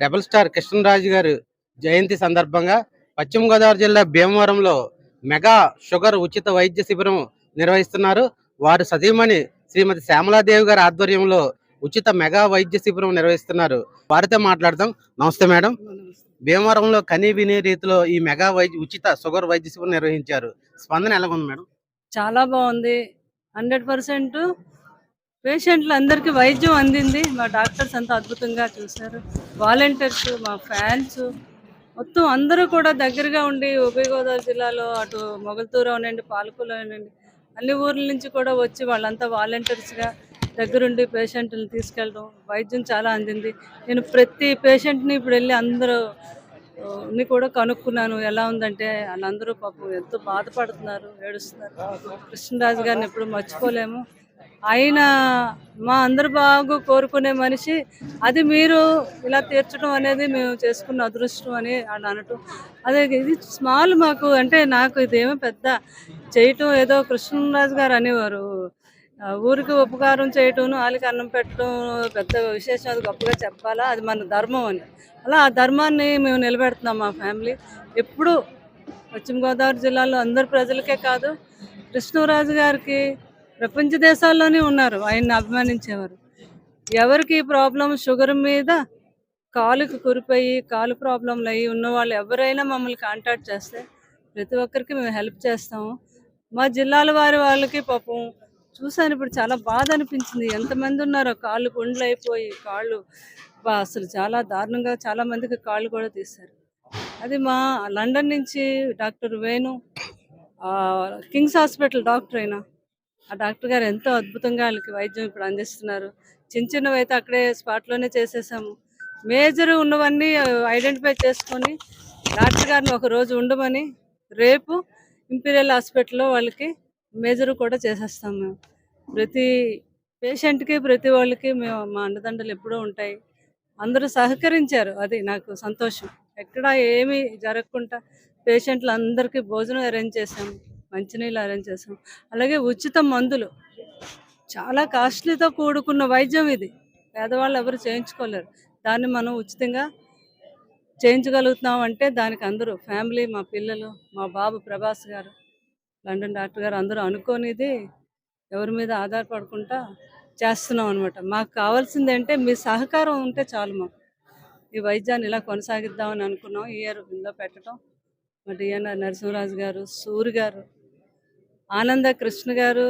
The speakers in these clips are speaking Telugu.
రెబల్ స్టార్ కృష్ణరాజు గారు జయంతి సందర్భంగా పశ్చిమ గోదావరి జిల్లా భీమవరంలో మెగా షుగర్ ఉచిత వైద్య శిబిరం నిర్వహిస్తున్నారు. వారు సతీమణి శ్రీమతి శ్యామలాదేవి గారి ఆధ్వర్యంలో ఉచిత మెగా వైద్య శిబిరం నిర్వహిస్తున్నారు. వారితో మాట్లాడదాం. నమస్తే మేడం. భీమవరంలో కనీ విని రీతిలో ఈ మెగా వైద్య ఉచిత షుగర్ వైద్య శిబిరం నిర్వహించారు. స్పందన ఎలా ఉంది మేడం? చాలా బాగుంది. హండ్రెడ్ పర్సెంట్ పేషెంట్లు అందరికీ వైద్యం అందింది. మా డాక్టర్స్ అంతా అద్భుతంగా చూశారు. వాలంటీర్స్ మా ఫ్యాన్స్ మొత్తం అందరూ కూడా దగ్గరగా ఉండి ఉభయ గోదావరి జిల్లాలో అటు మొగల్తూరు అవనండి పాలకూరు అవనండి అన్ని ఊర్ల నుంచి కూడా వచ్చి వాళ్ళంతా వాలంటీర్స్గా దగ్గరుండి పేషెంట్ని తీసుకెళ్ళడం వైద్యం చాలా అందింది. నేను ప్రతి పేషెంట్ని ఇప్పుడు వెళ్ళి అందరూ ఆ, ని కూడా కనుక్కున్నాను. ఎలా ఉందంటే వాళ్ళందరూ పాపం ఎంతో బాధపడుతున్నారు ఏడుస్తున్నారు. కృష్ణరాజు గారిని ఎప్పుడు మర్చిపోలేము. ఆయన మా అందరు బాగు కోరుకునే మనిషి అది మీరు ఇలా తీర్చడం అనేది మేము చేసుకున్న అదృష్టం అని ఆయన అనటం. అదే ఇది స్మాల్ మాకు అంటే నాకు ఇదేమో పెద్ద చేయటం ఏదో కృష్ణరాజు గారు అనేవారు. ఊరికి ఉపకారం చేయటం వాళ్ళకి అన్నం పెట్టడం పెద్ద విశేషం అది గొప్పగా చెప్పాలా? అది మన ధర్మం అని. అలా ఆ ధర్మాన్ని మేము నిలబెడుతున్నాం మా ఫ్యామిలీ. ఎప్పుడు పశ్చిమ గోదావరి జిల్లాలో అందరు ప్రజలకే కాదు కృష్ణరాజు గారికి ప్రపంచ దేశాల్లోనే ఉన్నారు. ఆయన్ని అభిమానించేవారు. ఎవరికి ప్రాబ్లం షుగర్ మీద కాలుకి కురిపోయి కాలు ప్రాబ్లంలు అయ్యి ఉన్న వాళ్ళు ఎవరైనా మమ్మల్ని కాంటాక్ట్ చేస్తే ప్రతి ఒక్కరికి మేము హెల్ప్ చేస్తాము. మా జిల్లాల వారి వాళ్ళకి పాపం చూసాను ఇప్పుడు చాలా బాధ అనిపించింది. ఎంతమంది ఉన్నారో కాళ్ళు గుండ్లు అయిపోయి కాళ్ళు అసలు చాలా దారుణంగా చాలా మందికి కాళ్ళు కూడా తీశారు. అది మా లండన్ నుంచి doctor Venu Kings hospital doctor అయినా ఆ డాక్టర్ గారు ఎంతో అద్భుతంగా వాళ్ళకి వైద్యం ఇప్పుడు అందిస్తున్నారు. చిన్న చిన్నవి అయితే అక్కడే స్పాట్లోనే చేసేసాము. మేజర్ ఉన్నవన్నీ ఐడెంటిఫై చేసుకొని డాక్టర్ గారిని ఒక రోజు ఉండమని రేపు ఇంపీరియల్ హాస్పిటల్లో వాళ్ళకి మేజర్ కూడా చేసేస్తాం మేము. ప్రతి పేషెంట్కి ప్రతి వాళ్ళకి మేము మా అండదండలు ఎప్పుడూ ఉంటాయి. అందరూ సహకరించారు. అది నాకు సంతోషం. ఎక్కడ ఏమీ జరగకుండా పేషెంట్లు అందరికీ భోజనం అరేంజ్ చేసాము మంచినీళ్ళు అరేంజ్ చేసాం అలాగే ఉచిత మందులు. చాలా కాస్ట్లీతో కూడుకున్న వైద్యం ఇది. పేదవాళ్ళు ఎవరు చేయించుకోలేరు. దాన్ని మనం ఉచితంగా చేయించగలుగుతున్నాం అంటే దానికి అందరూ ఫ్యామిలీ మా పిల్లలు మా బాబు ప్రభాస్ గారు లండన్ డాక్టర్ గారు అందరూ అనుకోనిది ఎవరి మీద ఆధారపడకుండా చేస్తున్నాం అనమాట మాకు కావాల్సింది అంటే మీ సహకారం ఉంటే చాలు మాకు. ఈ వైద్యాన్ని ఇలా కొనసాగిద్దామని అనుకున్నాం. ఈ ఇయర్ ఇందులో పెట్టడం. మా డిఎన్ఆర్ నరసింహరాజు గారు సూరి గారు ఆనంద కృష్ణ గారు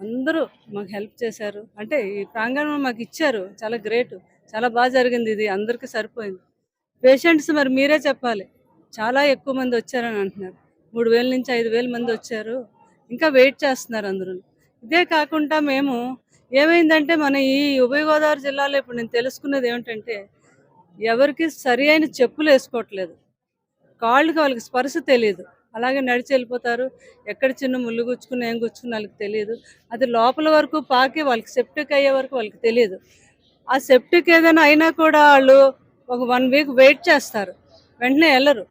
అందరూ మాకు హెల్ప్ చేశారు. అంటే ఈ ప్రాంగణం మాకు ఇచ్చారు. చాలా గ్రేట్. చాలా బాగా జరిగింది ఇది. అందరికీ సరిపోయింది. పేషెంట్స్ మరి మీరే చెప్పాలి. చాలా ఎక్కువ మంది వచ్చారని అంటున్నారు. మూడు వేల నుంచి ఐదు వేల మంది వచ్చారు. ఇంకా వెయిట్ చేస్తున్నారు అందరూ. ఇదే కాకుండా మేము ఏమైందంటే మన ఈ ఉభయ గోదావరి జిల్లాలో ఇప్పుడు నేను తెలుసుకున్నది ఏమిటంటే ఎవరికి సరి అయిన చెప్పులు వేసుకోవట్లేదు. కాళ్ళకి వాళ్ళకి స్పర్శ తెలియదు. అలాగే నడిచి వెళ్ళిపోతారు. ఎక్కడ చిన్న ముళ్ళు గుచ్చుకుని ఏం గుచ్చుకున్న వాళ్ళకి తెలియదు. అది లోపల వరకు పాకి వాళ్ళకి సెప్టిక్ అయ్యే వరకు వాళ్ళకి తెలియదు. ఆ సెప్టిక్ ఏదైనా అయినా కూడా వాళ్ళు ఒక వన్ వీక్ వెయిట్ చేస్తారు. వెంటనే వెళ్ళరు.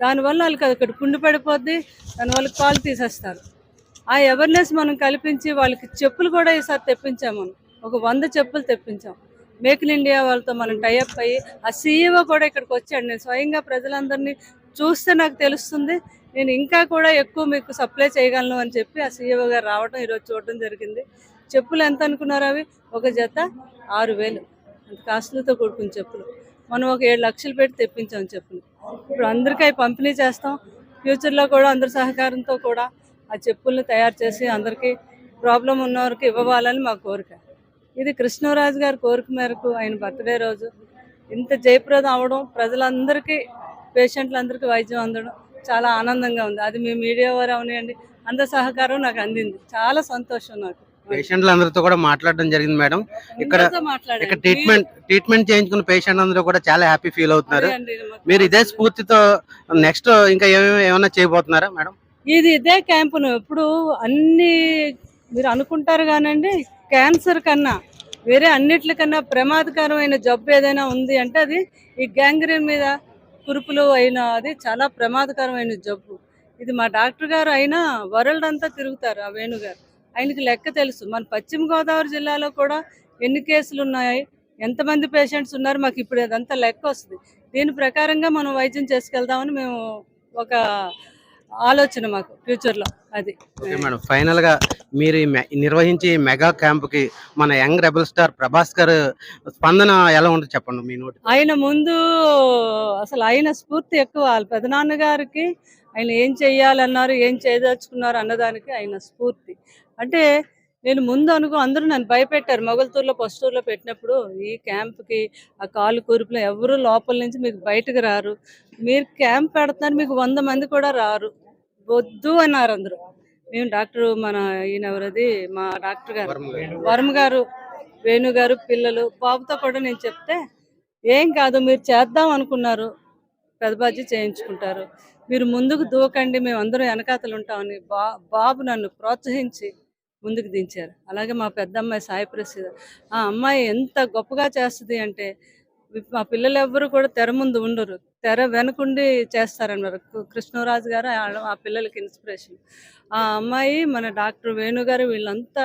దానివల్ల వాళ్ళకి అది ఇక్కడ పుండు పడిపోద్ది. దానివల్ల కాలు తీసేస్తారు. ఆ అవేర్నెస్ మనం కల్పించి వాళ్ళకి చెప్పులు కూడా ఈసారి తెప్పించాం మనం. ఒక వంద చెప్పులు తెప్పించాం. మేక్ ఇన్ ఇండియా వాళ్ళతో మనం టైఅప్ అయ్యి ఆ సీఈఓ కూడా ఇక్కడికి వచ్చాడు. నేను స్వయంగా ప్రజలందరినీ చూస్తే నాకు తెలుస్తుంది. నేను ఇంకా కూడా ఎక్కువ మీకు సప్లై చేయగలను అని చెప్పి ఆ సీఈఓ గారు రావడం ఈరోజు చూడడం జరిగింది. చెప్పులు ఎంత అనుకున్నారు అవి? ఒక జత ఆరు వేలు. అంత కాస్ట్లతో కూడుకున్న చెప్పులు. మనం ఒక ఏడు లక్షలు పెట్టి తెప్పించాం చెప్పులు. ఇప్పుడు అందరికీ అవి పంపిణీ చేస్తాం. ఫ్యూచర్లో కూడా అందరి సహకారంతో కూడా ఆ చెప్పుల్ని తయారు చేసి అందరికీ ప్రాబ్లం ఉన్నవారికి ఇవ్వాలని మా కోరిక. ఇది కృష్ణరాజు గారి కోరిక మేరకు ఆయన బర్త్డే రోజు. ఇంత జయప్రదం అవడం ప్రజలందరికీ పేషెంట్లందరికీ వైద్యం అందడం చాలా ఆనందంగా ఉంది. అది మీ మీడియా వారు అవనివ్వండి అందరి సహకారం నాకు అందింది. చాలా సంతోషం నాకు. పేషెంట్లు అందరితో కూడా మాట్లాడడం జరిగింది మేడం. ఇక్కడ ట్రీట్మెంట్ ట్రీట్మెంట్ చేయించుకున్న పేషెంట్ అందరూ కూడా చాలా హ్యాపీ ఫీల్ అవుతున్నారు. మీరు ఇదే స్ఫూర్తితో నెక్స్ట్ ఇంకా ఏమేమి ఏమైనా చేయబోతున్నారా మేడం? ఇది ఇదే క్యాంపును. ఇప్పుడు అన్ని మీరు అనుకుంటారు కానండి క్యాన్సర్ కన్నా వేరే అన్నిటికన్నా ప్రమాదకరమైన జబ్బు ఏదైనా ఉంది అంటే అది ఈ గ్యాంగ్రీన్ మీద కురుపులు అయినా అది చాలా ప్రమాదకరమైన జబ్బు ఇది మా డాక్టర్ గారు అయినా వరల్డ్ అంతా తిరుగుతారు ఆ వేణుగారు. ఆయనకి లెక్క తెలుసు. మన పశ్చిమ గోదావరి జిల్లాలో కూడా ఎన్ని కేసులు ఉన్నాయి ఎంతమంది పేషెంట్స్ ఉన్నారు మాకు ఇప్పుడు అదంతా లెక్క వస్తుంది. దీని ప్రకారంగా మనం వైద్యం చేసుకెళ్దామని మేము ఒక ఆలోచన మాకు ఫ్యూచర్లో అది. Okay madam. ఫైనల్గా మీరు నిర్వహించే మెగా క్యాంప్కి మన యంగ్ రెబల్ స్టార్ ప్రభాస్ గారు స్పందన ఎలా ఉంటుంది చెప్పండి మీ నోటి. ఆయన ముందు అసలు ఆయన స్ఫూర్తి ఎక్కువ. వాళ్ళ పెదనాన్న గారికి ఆయన ఏం చెయ్యాలన్నారు ఏం చేయదలుచుకున్నారు అన్నదానికి ఆయన స్ఫూర్తి. అంటే నేను ముందు అనుకో అందరూ నన్ను భయపెట్టారు. మొగల్తూరులో పస్తూరులో పెట్టినప్పుడు ఈ క్యాంప్కి ఆ కాలు కూర్పులో ఎవరు లోపల నుంచి మీకు బయటకు రారు. మీరు క్యాంప్ పెడుతున్నారు మీకు వంద మంది కూడా రారు. వద్దు అన్నారు అందరూ. మేము డాక్టర్ మన ఈయన ఎవరది మా డాక్టర్ గారు. వర్మ గారు. వేణు గారు పిల్లలు బాబుతో కూడా నేను చెప్తే ఏం కాదు మీరు చేద్దాం అనుకున్నారు. పెదబాజీ చేయించుకుంటారు. మీరు ముందుకు దూకండి మేము అందరం వెనకాతలు ఉంటామని బా బాబు నన్ను ప్రోత్సహించి ముందుకు దించారు. అలాగే మా పెద్ద అమ్మాయి సాయి ప్రసిద్ధ ఆ అమ్మాయి ఎంత గొప్పగా చేస్తుంది అంటే మా పిల్లలు ఎవ్వరు కూడా తెర ముందు ఉండరు. తెర వెనకుండి చేస్తారన్నారు. కృష్ణరాజు గారు ఆ- పిల్లలకి ఇన్స్పిరేషన్ ఆ అమ్మాయి మన డాక్టర్ వేణు గారు వీళ్ళంతా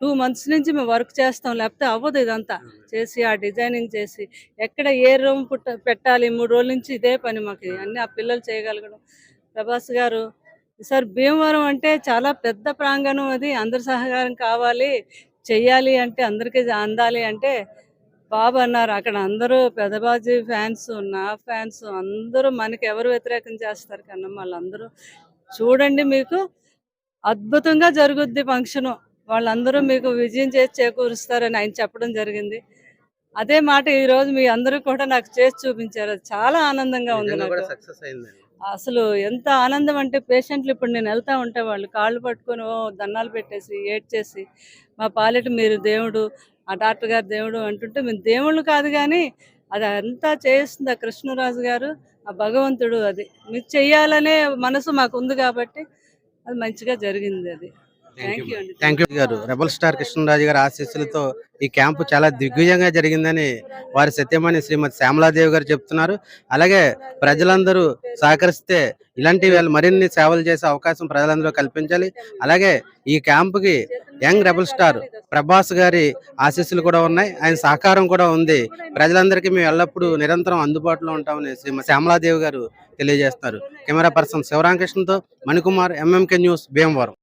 టూ మంత్స్ నుంచి మేము వర్క్ చేస్తాం లేకపోతే అవ్వదు ఇదంతా. చేసి ఆ డిజైనింగ్ చేసి ఎక్కడ ఏ రూమ్ పుట్ట పెట్టాలి మూడు రోజుల నుంచి ఇదే పని మాకు. అన్ని ఆ పిల్లలు చేయగలగడం. ప్రభాస్ గారు సార్ భీమవరం అంటే చాలా పెద్ద ప్రాంగణం అది. అందరి సహకారం కావాలి చెయ్యాలి అంటే అందరికీ అందాలి అంటే బాబు అన్నారు. అక్కడ అందరూ పెదబాజీ ఫ్యాన్స్ నా ఫ్యాన్స్ అందరూ మనకి ఎవరు వ్యతిరేకం చేస్తారు కన్నా వాళ్ళందరూ. చూడండి మీకు అద్భుతంగా జరుగుద్ది ఫంక్షన్. వాళ్ళందరూ మీకు విజయం చేసి చేకూరుస్తారని ఆయన చెప్పడం జరిగింది. అదే మాట ఈ రోజు మీ అందరూ కూడా నాకు చేసి చూపించారు. అది చాలా ఆనందంగా ఉంది నాకు. అసలు ఎంత ఆనందం అంటే పేషెంట్లు ఇప్పుడు నేను వెళ్తూ ఉంటే వాళ్ళు కాళ్ళు పట్టుకొని ఓ దండాలు పెట్టేసి ఏడ్చేసి మా పాలిట మీరు దేవుడు ఆ డాక్టర్ గారు దేవుడు అంటుంటే మేము దేవుళ్ళు కాదు కానీ అది అంతా చేస్తుంది ఆ కృష్ణరాజు గారు ఆ భగవంతుడు అది. మీరు చెయ్యాలనే మనసు మాకు ఉంది కాబట్టి అది మంచిగా జరిగింది అది. థ్యాంక్ యూ గారు. రెబల్ స్టార్ కృష్ణరాజు గారి ఆశీస్సులతో ఈ క్యాంపు చాలా దిగ్విజయంగా జరిగిందని వారి సత్యమణి శ్రీమతి శ్యామలాదేవి గారు చెప్తున్నారు. అలాగే ప్రజలందరూ సహకరిస్తే ఇలాంటి వాళ్ళు మరిన్ని సేవలు చేసే అవకాశం ప్రజలందరూ కల్పించాలి. అలాగే ఈ క్యాంపుకి యంగ్ రెబల్ స్టార్ ప్రభాస్ గారి ఆశీస్సులు కూడా ఉన్నాయి. ఆయన సహకారం కూడా ఉంది. ప్రజలందరికీ మేము ఎల్లప్పుడూ నిరంతరం అందుబాటులో ఉంటామని శ్రీమతి శ్యామలాదేవి గారు తెలియజేస్తున్నారు. కెమెరా పర్సన్ శివరామకృష్ణతో మణికుమార్ ఎంఎంకే న్యూస్ భీమవరం.